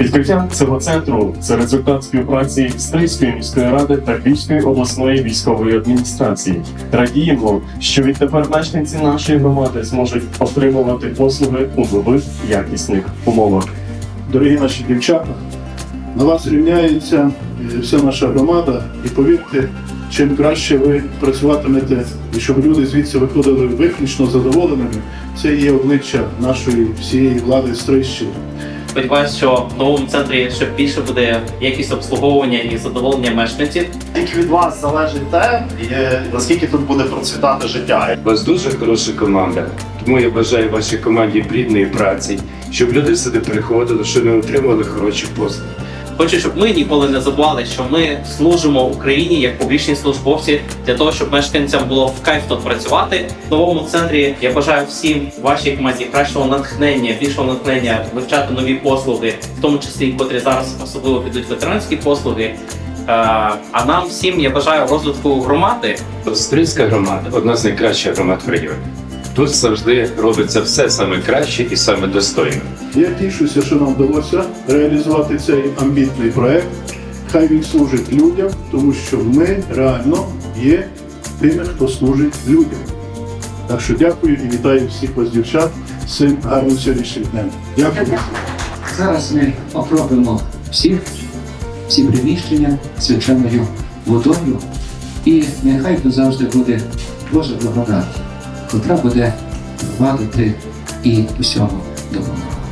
Відкриття цього центру це результат співпраці Стрийської міської ради та Львівської обласної військової адміністрації. Радіємо, що відтепер мешканці нашої громади зможуть отримувати послуги у нових якісних умовах. Дорогі наші дівчата, на вас рівняється е, вся наша громада, і повірте, чим краще ви працюватимете, і щоб люди звідси виходили виключно задоволеними, це є обличчя нашої всієї влади Стрийщини. Сподіваюсь, що в новому центрі ще більше буде якість обслуговування і задоволення мешканців. Тільки від вас залежить те, е, наскільки тут буде процвітати життя. У вас дуже хороша команда. Тому я бажаю вашій команді плідної праці, щоб люди сюди приходили, що не отримали хороші послуги. Хочу, щоб ми ніколи не забували, що ми служимо Україні як публічні службовці для того, щоб мешканцям було в кайф тут працювати. В новому центрі я бажаю всім вашій команді кращого натхнення, більшого натхнення вивчати нові послуги, в тому числі котрі зараз особливо підуть ветеранські послуги. Е, А нам всім я бажаю розвитку громади, Стрийська громада одна з найкращих громад в районі. Тут завжди робиться все саме краще і саме достойно. Я тішуся, що нам вдалося реалізувати цей амбітний проект. Хай він служить людям, тому що ми реально є тими, хто служить людям. Так що дякую і вітаю всіх вас, дівчат, з цим гарним сьогоднішнім днем. Дякую. Зараз ми окропимо всіх, всі приміщення свяченою водою, і нехай тут завжди буде Божа благодать, котра буде вадити і усьому допомагати.